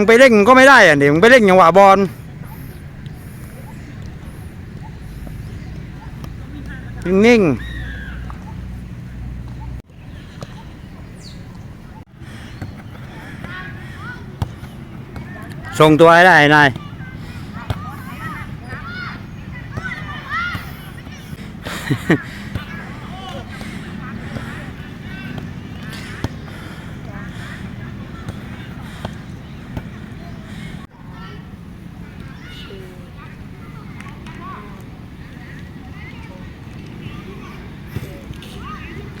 มึงไปเร่งก็ไม่ได้อะเดี๋ยวมึงไปเร่งจังหวะบอลนิ่งส่งตัวให้ได้นาย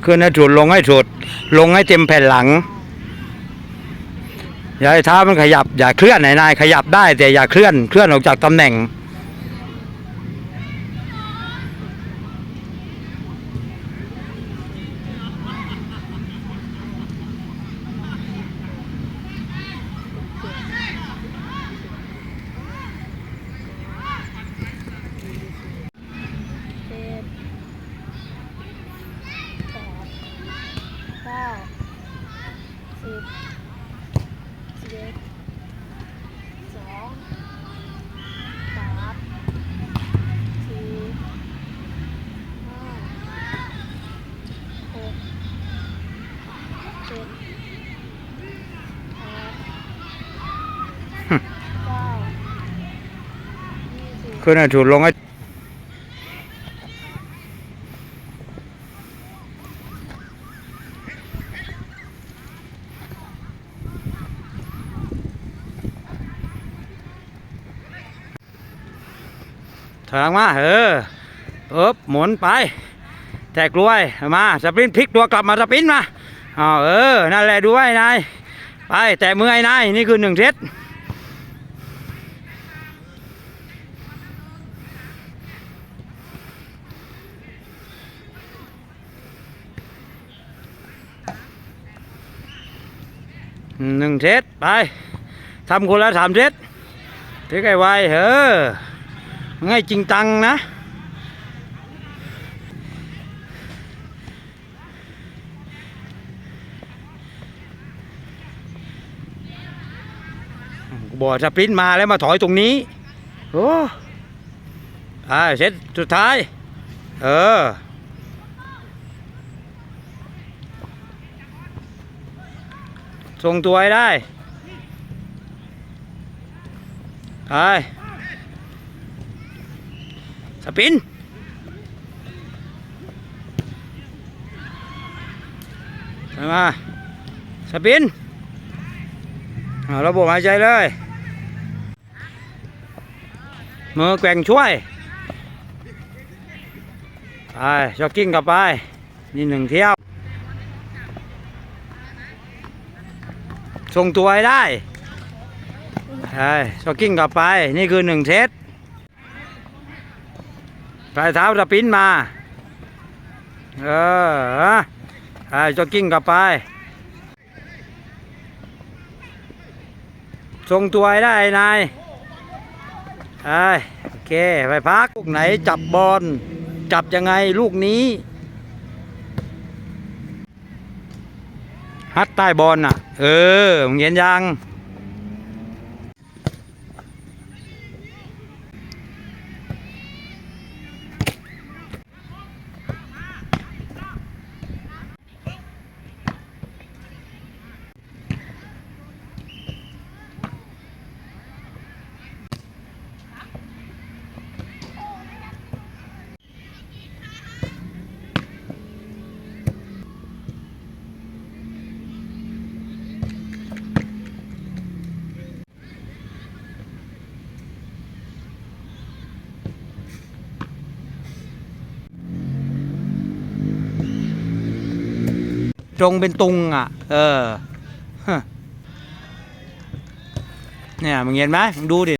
ขึ้นให้สุดลงให้สุด ลงให้เต็มแผ่นหลัง อย่าให้เท้ามันขยับ อย่าเคลื่อนไหนนายขยับได้แต่อย่าเคลื่อน เคลื่อนออกจากตำแหน่ง เจ็ดแปดเก้าสิบสิบเอ็ดสองสามสี่ห้าหกเจ็ดแปดเก้ายี่สิบ ขึ้นให้สุดลงให้ ถอยหลังมาเออเอบหมุนไป แตกกล้วยมาสปรินพลิกตัวกลับมาสปรินมาอ๋อเออ นั่นแหละดูไว้นายไปแตะมือไอ้นายนี่คือหนึ่งเซตหนึ่งเซตไปทำคนละสามเซตถือไก่ไวเออ ง่ายจริงตังนะบอสปรินต์มาแล้วมาถอยตรงนี้ โอ้ไปเซตสุดท้าย เออทรงตัวให้ได้ไป ปินมาสปินเอาระบบหายใจเลยมือแกว่งช่วยไปจ็อกกิ้งกลับไป นี่หนึ่งเที่ยวทรงตัวให้ได้ใช่ช็อกกิ้งกลับไป นี่คือหนึ่งเซต ปลายเท้าสปินมา เออใช่ช็อกกิ้งกลับไป ทรงตัวได้นายใช่โอเค ไปพัก ลูกไหนจับบอล จับยังไงลูกนี้ ฮัดใต้บอลน่ะ เออมึงเห็นยัง ตรงเป็นตุงอะ เออ เนี่ยมึงเห็นไหมมึงดูดิ